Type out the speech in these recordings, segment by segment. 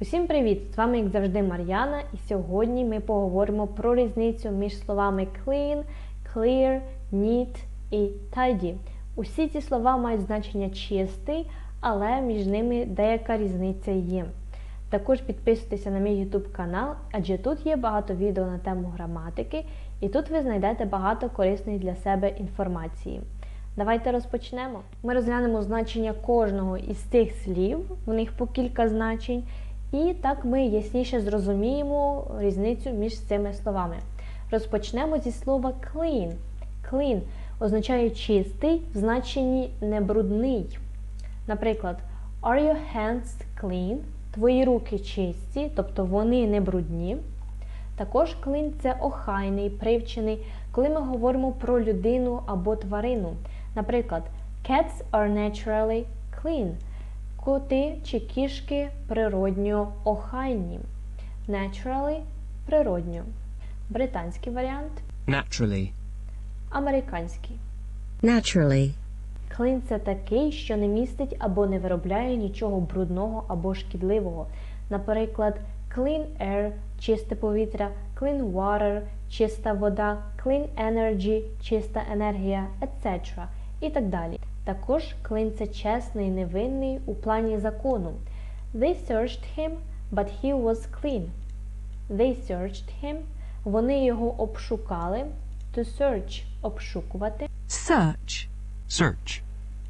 Усім привіт! З вами, як завжди, Мар'яна, і сьогодні ми поговоримо про різницю між словами clean, clear, neat і tidy. Усі ці слова мають значення чистий, але між ними деяка різниця є. Також підписуйтеся на мій YouTube канал, адже тут є багато відео на тему граматики, і тут ви знайдете багато корисної для себе інформації. Давайте розпочнемо. Ми розглянемо значення кожного із цих слів, в них по кілька значень, і так ми ясніше зрозуміємо різницю між цими словами. Розпочнемо зі слова clean. Clean означає чистий в значенні небрудний. Наприклад, Are your hands clean? Твої руки чисті, тобто вони не брудні. Також clean – це охайний, привчений, коли ми говоримо про людину або тварину. Наприклад, cats are naturally clean. Коти чи кішки природньо охайні. Naturally природньо. Британський варіант, naturally, американський. Naturally. Клин це такий, що не містить або не виробляє нічого брудного або шкідливого. Наприклад, clean air чисте повітря, clean water чиста вода, clean energy чиста енергія, etc. І так далі. Також клин це чесний, невинний у плані закону. They searched him, but he was clean. They searched him. Вони його обшукали. To search обшукувати. Search. search,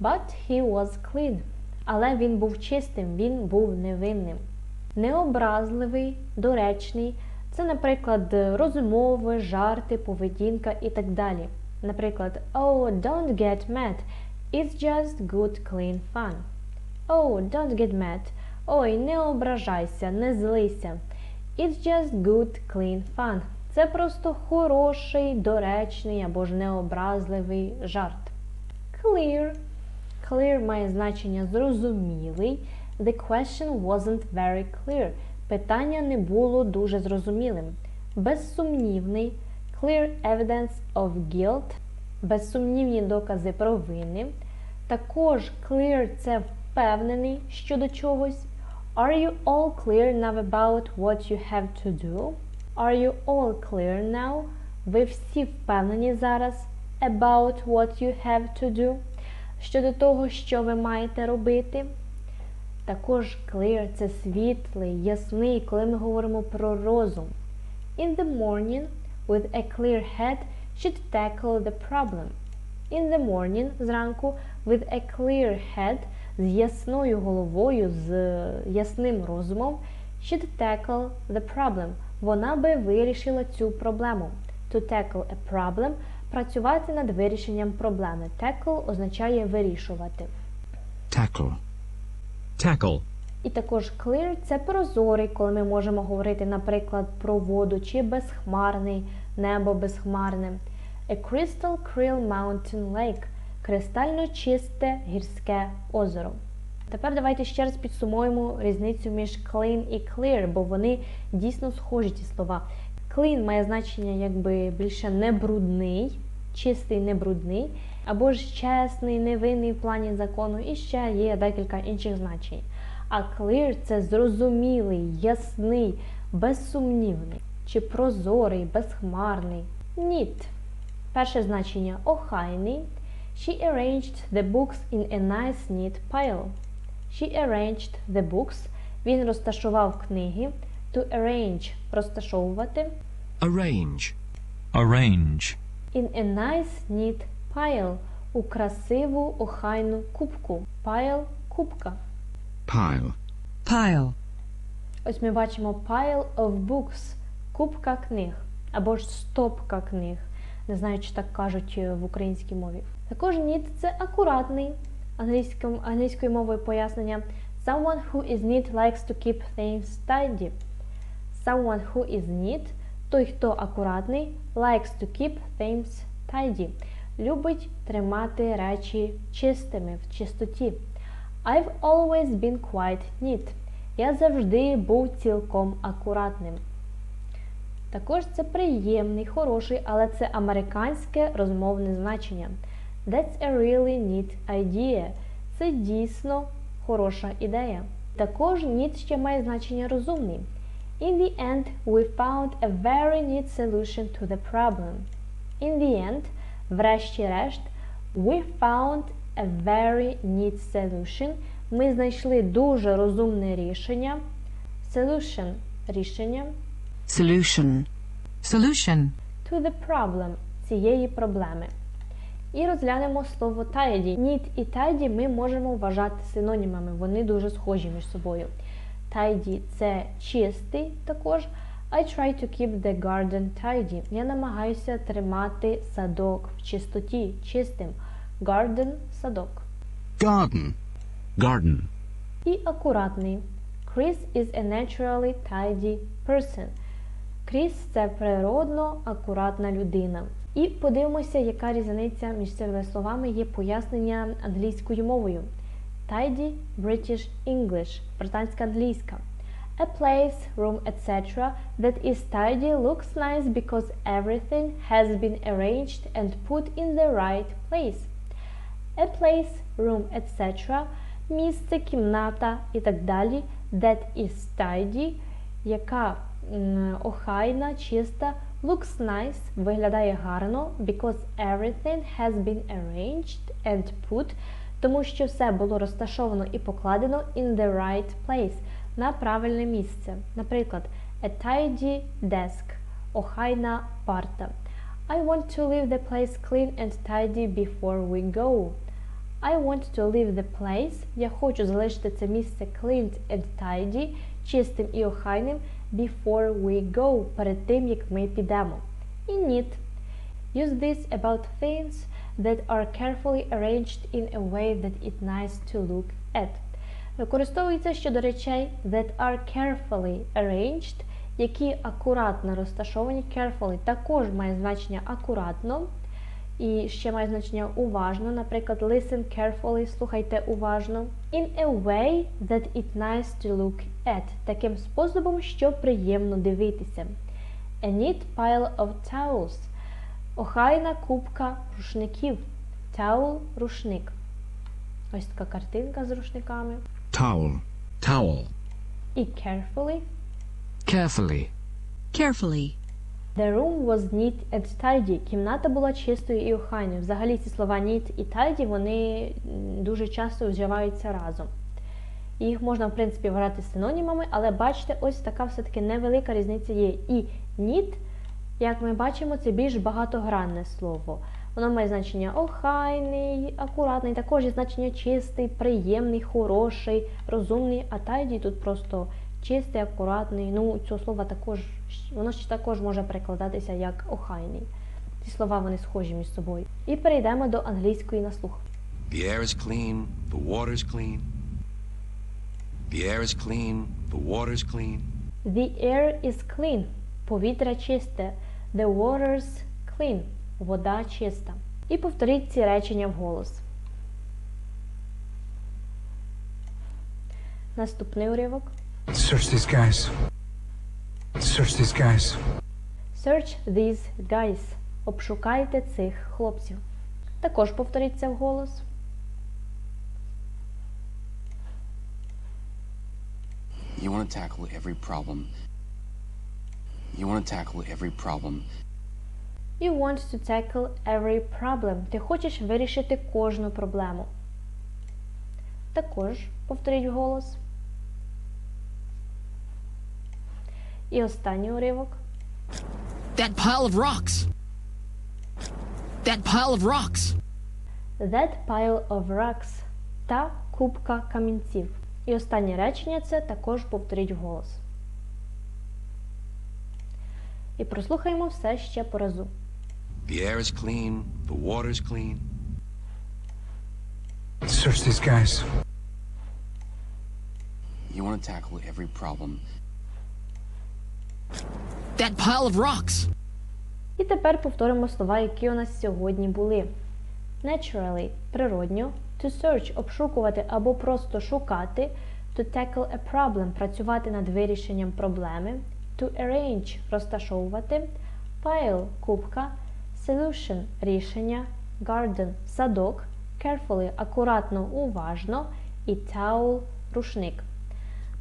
But he was clean. Але він був чистим, він був невинним. Необразливий, доречний це, наприклад, розмови, жарти, поведінка і так далі. Наприклад, Oh, don't get mad. It's just good clean fun. Oh, don't get mad. Ой, не ображайся, не злися. It's just good clean fun. Це просто хороший, доречний або ж необразливий жарт. Clear. Clear має значення зрозумілий. The question wasn't very clear. Питання не було дуже зрозумілим. Безсумнівний. Clear evidence of guilt. Безсумнівні докази провини. Також clear це впевнений щодо чогось. Are you all clear now about what you have to do? Are you all clear now? Ви всі впевнені зараз about what you have to do? Щодо того, що ви маєте робити. Також clear це світлий, ясний, коли ми говоримо про розум. In the morning, with a clear head, should tackle the problem. In the morning, зранку, with a clear head, з ясною головою, з ясним розумом, should tackle the problem. Вона би вирішила цю проблему. To tackle a problem – працювати над вирішенням проблеми. Tackle означає вирішувати. tackle, tackle, І також clear – це прозорий, коли ми можемо говорити, наприклад, про воду чи безхмарний, небо безхмарне. A crystal clear mountain lake – кристально чисте гірське озеро. Тепер давайте ще раз підсумуємо різницю між clean і clear, бо вони дійсно схожі ці слова. Clean має значення якби більше небрудний, чистий небрудний, або ж чесний, невинний в плані закону, і ще є декілька інших значень. А clear це зрозумілий, ясний, безсумнівний, чи прозорий, безхмарний. Neat. Перше значення охайний. She arranged the books in a nice neat pile. She arranged the books. Він розташував книги. To arrange розташовувати. arrange, arrange, In a nice neat pile. У красиву охайну кубку. Pile – кубка. pile, Pile. Ось ми бачимо pile of books, кубка книг, або ж стопка книг. Не знаю, чи так кажуть е, в українській мові. Також neat – це акуратний. Англійською, англійською мовою пояснення Someone who is neat likes to keep things tidy. Someone who is neat – той, хто акуратний, likes to keep things tidy. Любить тримати речі чистими, в чистоті. I've always been quite neat. Я завжди був цілком акуратним. Також це приємний, хороший, але це американське розмовне значення. That's a really neat idea. Це дійсно хороша ідея. Також need ще має значення розумний. In the end, we found a very neat solution to the problem. In the end, врешті-решт, we found a very neat solution. Ми знайшли дуже розумне рішення. Solution – рішення Solution. Solution. to the problem цієї проблеми. І розглянемо слово tidy. Neat і tidy ми можемо вважати синонімами, вони дуже схожі між собою. Tidy – це чистий також. I try to keep the garden tidy. Я намагаюся тримати садок в чистоті, чистим. Garden – садок. Garden. Garden. І акуратний. Chris is a naturally tidy person. Кріс це природно акуратна людина. І подивимося, яка різниця між цими словами є пояснення англійською мовою. Tidy – British English, британська англійська. A place, room, etc. that is tidy looks nice because everything has been arranged and put in the right place. A place, room, etc. Місце, кімната і так далі. That is tidy, яка охайна, чиста. Looks nice, виглядає гарно, because everything has been arranged and put, тому що все було розташовано і покладено in the right place, на правильне місце. Наприклад, a tidy desk, охайна парта. I want to leave the place clean and tidy before we go. I want to leave the place. Я хочу залишити це місце clean and tidy, чистим і охайним before we go, перед тим, як ми підемо. І need. Use this about things that are carefully arranged in a way that it's nice to look at. Використовується щодо речей that are carefully arranged, які акуратно розташовані. Carefully також має значення акуратно. І ще має значення уважно. Наприклад, listen carefully, слухайте уважно. In a way that it's nice to look at. Таким способом, що приємно дивитися. A neat pile of towels. Охайна купка рушників. Towel – рушник. Ось така картинка з рушниками. Towel. Towel. І carefully. Carefully. Carefully. The room was neat and tidy. Кімната була чистою і охайною. Взагалі ці слова neat і tidy, вони дуже часто вживаються разом. Їх можна, в принципі, вважати синонімами, але бачите, ось така все-таки невелика різниця є. І neat, як ми бачимо, це більш багатогранне слово. Воно має значення охайний, акуратний, також є значення чистий, приємний, хороший, розумний, а tidy тут просто чистий, акуратний. Ну, цього слова також, воно ще також може перекладатися як охайний. Ці слова вони схожі між собою. І перейдемо до англійської на слух. The air is clean, the water's clean. The air is clean, the water's clean. The air is clean. Повітря чисте. The water's clean. Вода чиста. І повторіть ці речення вголос. Наступний уривок. Search these guys. Search these guys. Search these guys. Обшукайте цих хлопців. Також повторіть це вголос. You want to tackle every problem. You want to tackle every problem. You want to tackle every problem. Ти хочеш вирішити кожну проблему. Також повторіть голос. І останній уривок. That pile of rocks. That pile of rocks. That pile of rocks. Та купка камінців. І останнє речення це також повторіть голос. І прослухаємо все ще по разу. The air is clean, the water's clean. Search these guys. You want to tackle every problem. That pile of rocks. І тепер повторимо слова, які у нас сьогодні були. Naturally – природньо, to search – обшукувати або просто шукати, to tackle a problem – працювати над вирішенням проблеми, to arrange – розташовувати, pile – кубка, solution – рішення, garden – садок, carefully – акуратно, уважно і towel – рушник.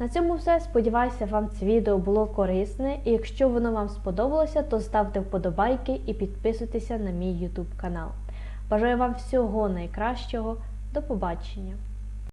На цьому все. Сподіваюся, вам це відео було корисне. І якщо воно вам сподобалося, то ставте вподобайки і підписуйтеся на мій YouTube канал. Бажаю вам всього найкращого. До побачення!